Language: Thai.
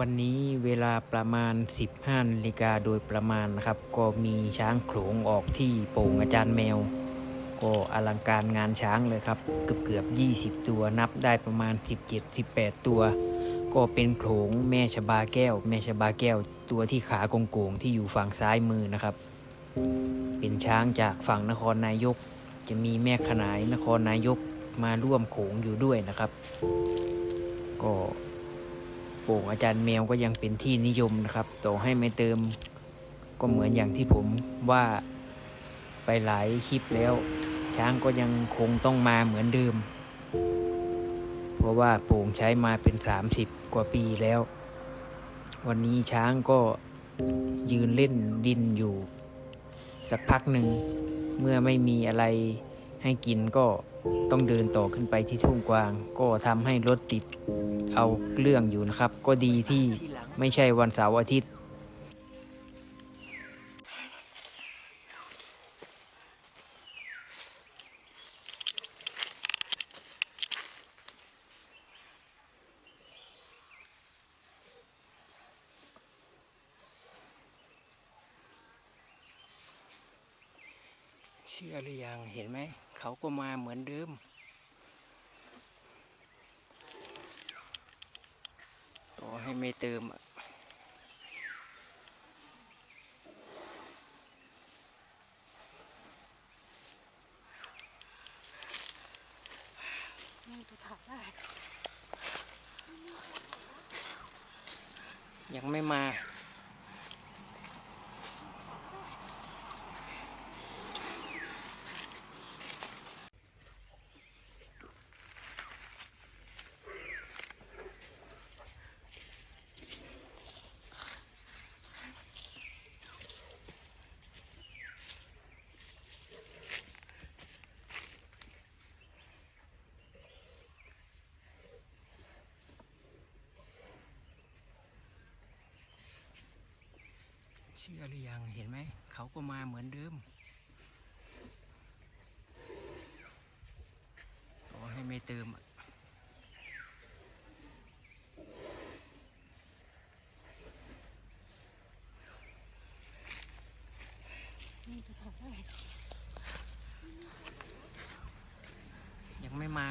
วันนี้เวลาประมาณ 15นาฬิกาโดยประมาณนะครับ ก็มีช้างโขลงออกที่โป่งอาจารย์แมว ก็อลังการงานช้างเลยครับ เกือบเกือบ 20 ตัวนับได้ประมาณ 17-18 ตัว ก็เป็นโขลงแม่ชบาแก้ว แม่ชบาแก้ว ตัวที่ขากงโกงที่อยู่ฝั่งซ้ายมือนะครับ เป็นช้างจากฝั่งนครนายก จะมีแม่ขนายนครนายกมาร่วมโขงอยู่ด้วยนะครับ ก็ โป่งอาจารย์แมวก็ยังเป็นที่นิยมนะครับ ต่อให้ไม่เติมก็เหมือนอย่างที่ผมว่าไปหลายคลิปแล้ว ช้างก็ยังคงต้องมาเหมือนเดิม เพราะว่าโป่งใช้มาเป็น 30 กว่าปีแล้ว วันนี้ช้างก็ยืนเล่นดินอยู่ สักพักหนึ่งเมื่อไม่มีอะไร ให้กินก็ต้องเดินต่อขึ้นไปที่ทุ่งกวาง ก็ทำให้รถติดเอาเรื่องอยู่นะครับ ก็ดีที่ไม่ใช่วันเสาร์อาทิตย์เชื่อหรือยังเห็นไหม เขาก็มาเหมือนเดิม ต่อให้ไม่เติมนี่ตัวถามได้ยังไม่มา เชื่อหรือยังเห็นไหม เขาก็มาเหมือนเดิมต่อให้ไม่เติมยังไม่มา